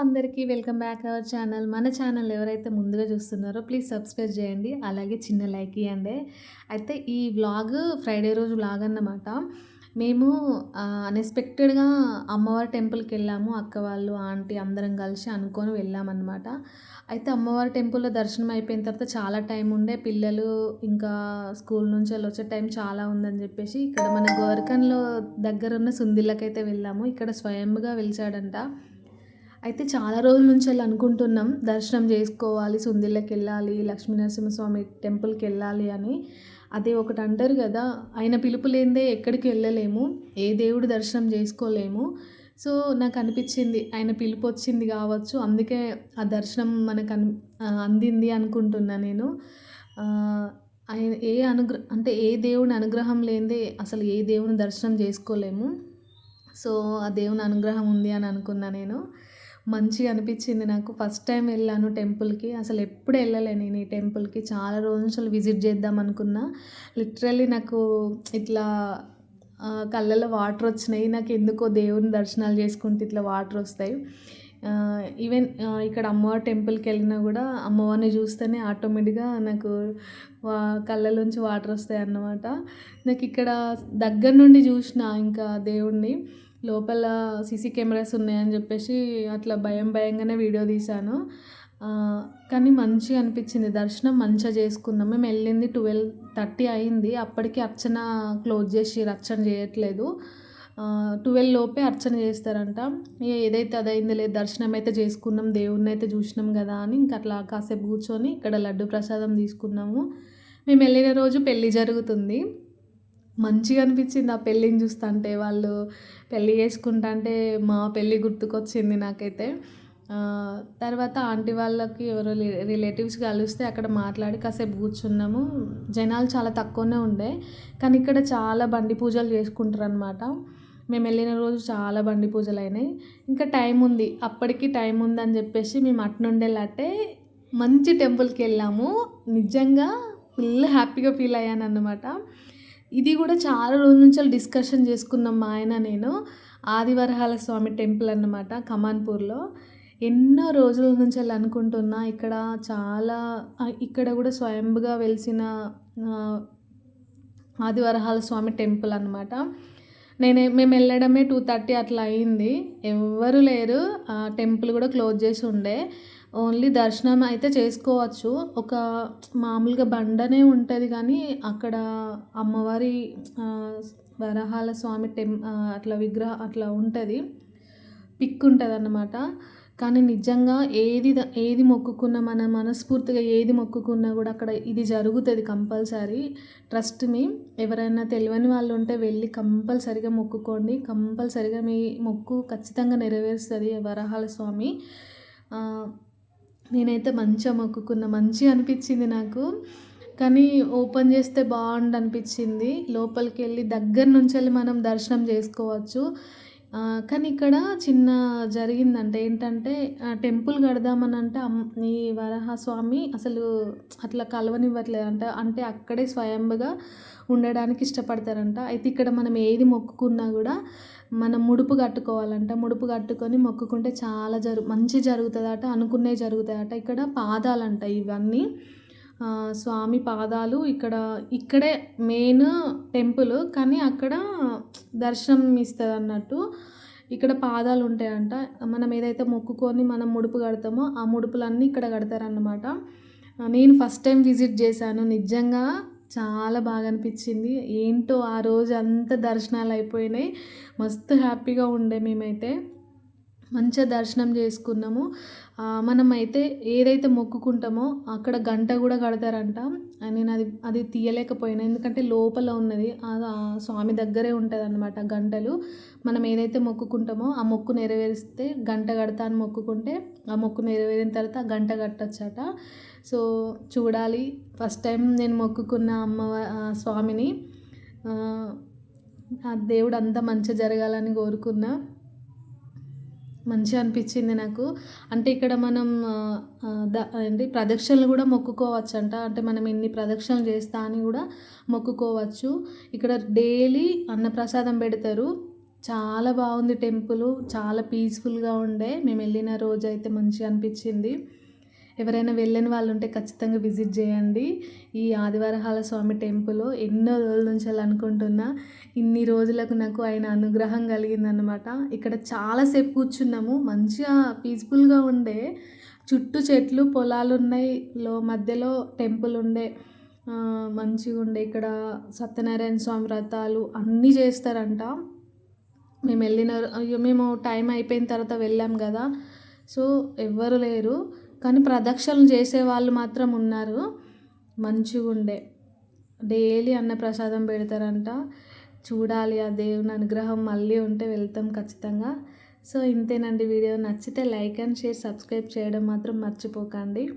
అందరికీ welcome back our channel. మన channel ఎవరైతే ముందుగా చూస్తున్నారో ప్లీజ్ సబ్స్క్రైబ్ చేయండి. అలాగే చిన్న లైక్ ఇవ్వండి అయితే ఈ వ్లాగ్ ఫ్రైడే రోజు వ్లాగ్ అన్నమాట. మేము అన్ఎక్స్పెక్టెడ్గా అమ్మవారి టెంపుల్కి వెళ్ళాము. అక్క వాళ్ళు ఆంటీ అందరం కలిసి అనుకొని వెళ్ళామన్నమాట అయితే అమ్మవారి టెంపుల్లో దర్శనం అయిపోయిన తర్వాత చాలా టైం ఉండే. పిల్లలు ఇంకా స్కూల్ నుంచి వెళ్ళి వచ్చే టైం చాలా ఉందని చెప్పేసి ఇక్కడ మన గోరకన్లో దగ్గర ఉన్న సుందిళ్ళకైతే వెళ్ళాము. ఇక్కడ స్వయంగా వెలిచాడంట. అయితే చాలా రోజుల నుంచి వెళ్ళి అనుకుంటున్నాం. దర్శనం చేసుకోవాలి సుందిళ్ళకి వెళ్ళాలి లక్ష్మీనరసింహస్వామి టెంపుల్కి వెళ్ళాలి అని. అదే ఒకటి అంటారు కదా ఆయన పిలుపు లేనిదే ఎక్కడికి వెళ్ళలేము ఏ దేవుడు దర్శనం చేసుకోలేము. సో నాకు అనిపించింది ఆయన పిలుపు వచ్చింది కావచ్చు అందుకే ఆ దర్శనం మనకు అన్ అందింది అనుకుంటున్నా నేను. ఆయన ఏ అనుగ్రహం అంటే ఏ దేవుని అనుగ్రహం లేనిదే అసలు ఏ దేవుని దర్శనం చేసుకోలేము. సో ఆ దేవుని అనుగ్రహం ఉంది అని అనుకున్నా నేను. మంచిగా అనిపించింది నాకు. ఫస్ట్ టైం వెళ్ళాను టెంపుల్కి అసలు ఎప్పుడు వెళ్ళలే నేను ఈ టెంపుల్కి చాలా రోజులు విజిట్ చేద్దాం అనుకున్నా. లిటరల్లీ నాకు ఇట్లా కళ్ళలో వాటర్ వచ్చినాయి. నాకు ఎందుకో దేవుని దర్శనాలు చేసుకుంటే ఇట్లా వాటర్ వస్తాయి. ఈవెన్ ఇక్కడ అమ్మవారి టెంపుల్కి వెళ్ళినా కూడా అమ్మవారిని చూస్తేనే ఆటోమేటిక్గా నాకు కళ్ళలోంచి వాటర్ వస్తాయి అన్నమాట. నాకు ఇక్కడ దగ్గర నుండి చూసిన ఇంకా దేవుణ్ణి. లోపల సీసీ కెమెరాస్ ఉన్నాయని చెప్పేసి అట్లా భయం భయంగానే వీడియో తీశాను. కానీ మంచిగా అనిపించింది. దర్శనం మంచిగా చేసుకున్నాం. మేము వెళ్ళింది ట్వెల్వ్ థర్టీ అయింది. అప్పటికి అర్చన క్లోజ్ చేసి అర్చన చేయట్లేదు. ట్వెల్వ్ లోపే అర్చన చేస్తారంట. ఏదైతే అదైంది లేదు దర్శనం అయితే చేసుకున్నాం. దేవుణ్ణి అయితే చూసినాం కదా అని ఇంకా అట్లా కాసేపు కూర్చొని ఇక్కడ లడ్డు ప్రసాదం తీసుకున్నాము. మేము వెళ్ళిన రోజు పెళ్ళి జరుగుతుంది. మంచిగా అనిపించింది ఆ పెళ్ళిని చూస్తుంటే. వాళ్ళు పెళ్ళి చేసుకుంటుంటే మా పెళ్ళి గుర్తుకొచ్చింది నాకైతే. తర్వాత ఆంటీ వాళ్ళకి ఎవరో రిలేటివ్స్ కలిస్తే అక్కడ మాట్లాడి కాసేపు కూర్చున్నాము. జనాలు చాలా తక్కువనే ఉండే కానీ ఇక్కడ చాలా బండి పూజలు చేసుకుంటారు అనమాట మేము వెళ్ళిన రోజు చాలా బండి పూజలు అయినాయి. ఇంకా టైం ఉంది అప్పటికి టైం ఉందని చెప్పేసి మేము అట్నుండేలాంటే మంచి టెంపుల్కి వెళ్ళాము. నిజంగా ఫుల్ హ్యాపీగా ఫీల్ అయ్యాను అన్నమాట ఇది కూడా చాలా రోజుల నుంచి డిస్కషన్ చేసుకున్నాం మా ఆయన నేను. ఆదివరహాల స్వామి టెంపుల్ అన్నమాట కమాన్పూర్లో ఎన్నో రోజుల నుంచి వెళ్ళి అనుకుంటున్నా. ఇక్కడ చాలా ఇక్కడ కూడా స్వయంగా వెలిసిన ఆదివరహాల స్వామి టెంపుల్ అనమాట నేను మేము వెళ్ళడమే టూ థర్టీ అట్లా అయింది. ఎవ్వరు లేరు. ఆ టెంపుల్ కూడా క్లోజ్ చేసి ఉండే. ఓన్లీ దర్శనం అయితే చేసుకోవచ్చు. ఒక మామూలుగా బండనే ఉంటుంది కానీ అక్కడ అమ్మవారి వరహాల స్వామి టెం అట్లా విగ్రహ అట్లా ఉంటుంది. పిక్ ఉంటుంది అన్నమాట కానీ నిజంగా ఏది ఏది మొక్కుకున్నా మన మనస్ఫూర్తిగా ఏది మొక్కుకున్నా కూడా అక్కడ ఇది జరుగుతుంది కంపల్సరీ. Trust me. ఎవరైనా తెలియని వాళ్ళు ఉంటే వెళ్ళి కంపల్సరిగా మొక్కుకోండి. కంపల్సరిగా మీ మొక్కు ఖచ్చితంగా నెరవేరుస్తుంది వరహాల స్వామి. నేనైతే మంచిగా మొక్కుకున్న. మంచిగా అనిపించింది నాకు. కానీ ఓపెన్ చేస్తే బాగుండు అనిపించింది లోపలికి వెళ్ళి దగ్గర నుంచి వెళ్ళి మనం దర్శనం చేసుకోవచ్చు. కానీ ఇక్కడ చిన్న జరిగిందంటే ఏంటంటే టెంపుల్ కడదామని అంటే ఈ వరహస్వామి అసలు అట్లా కలవనివ్వట్లేదు అంట. అంటే అక్కడే స్వయంగా ఉండడానికి ఇష్టపడతారంట. అయితే ఇక్కడ మనం ఏది మొక్కుకున్నా కూడా మనం ముడుపు కట్టుకోవాలంట. ముడుపు కట్టుకొని మొక్కుకుంటే చాలా జరు మంచి జరుగుతుందట అనుకునే జరుగుతాయట. ఇక్కడ పాదాలంట ఇవన్నీ. స్వామి పాదాలు ఇక్కడ ఇక్కడే మెయిన్ టెంపుల్ కానీ అక్కడ దర్శనం ఇస్తుంది అన్నట్టు ఇక్కడ పాదాలు ఉంటాయంట. మనం ఏదైతే మొక్కుకొని మనం ముడుపు కడతామో ఆ ముడుపులన్నీ ఇక్కడ కడతారన్నమాట. నేను ఫస్ట్ టైం విజిట్ చేశాను. నిజంగా చాలా బాగా అనిపించింది. ఏంటో ఆ రోజు అంత దర్శనాలు అయిపోయినాయి. మస్తు హ్యాపీగా ఉండే మేమైతే. మంచిగా దర్శనం చేసుకున్నాము. మనమైతే ఏదైతే మొక్కుకుంటామో అక్కడ గంట కూడా కడతారంట నేను అది అది తీయలేకపోయినా ఎందుకంటే లోపల ఉన్నది స్వామి దగ్గరే ఉంటుంది అనమాట గంటలు. మనం ఏదైతే మొక్కుకుంటామో ఆ మొక్కు నెరవేరిస్తే గంట కడతా అని మొక్కుకుంటే ఆ మొక్కు నెరవేరిన తర్వాత గంట కట్టచ్చట. సో చూడాలి. ఫస్ట్ టైం నేను మొక్కుకున్న అమ్మ స్వామిని ఆ దేవుడు అంతా మంచిగా జరగాలని కోరుకున్నా. మంచిగా అనిపించింది నాకు. అంటే ఇక్కడ మనం ఏంటి ప్రదక్షిణలు కూడా మొక్కుకోవచ్చు అంట అంటే మనం ఎన్ని ప్రదక్షిణలు చేస్తా అని కూడా మొక్కుకోవచ్చు. ఇక్కడ డైలీ అన్నప్రసాదం పెడతారు. చాలా బాగుంది టెంపుల్. చాలా పీస్ఫుల్గా ఉండే. మేము వెళ్ళిన రోజు అయితే మంచిగా అనిపించింది. ఎవరైనా వెళ్ళని వాళ్ళు ఉంటే ఖచ్చితంగా విజిట్ చేయండి. ఈ ఆదివారహాల స్వామి టెంపుల్ ఎన్నో రోజుల నుంచి అనుకుంటున్నా. ఇన్ని రోజులకు నాకు ఆయన అనుగ్రహం కలిగిందనమాట ఇక్కడ చాలాసేపు కూర్చున్నాము. మంచిగా పీస్ఫుల్గా ఉండే. చుట్టూ చెట్లు పొలాలు ఉన్నాయి లో మధ్యలో టెంపుల్ ఉండే. మంచిగా ఉండే. ఇక్కడ సత్యనారాయణ స్వామి వ్రతాలు అన్నీ చేస్తారంట. మేము వెళ్ళిన అయ్యో మేము టైం అయిపోయిన తర్వాత వెళ్ళాం కదా. సో ఎవ్వరు లేరు. కానీ ప్రదక్షిణలు చేసే వాళ్ళు మాత్రం ఉన్నారు. మంచిగా ఉండే. డైలీ అన్నప్రసాదం పెడతారంట. చూడాలి ఆ దేవుని అనుగ్రహం మళ్ళీ ఉంటే వెళ్తాం ఖచ్చితంగా. సో ఇంతేనండి వీడియో. నచ్చితే లైక్ అండ్ షేర్ సబ్స్క్రైబ్ చేయడం మాత్రం మర్చిపోకండి.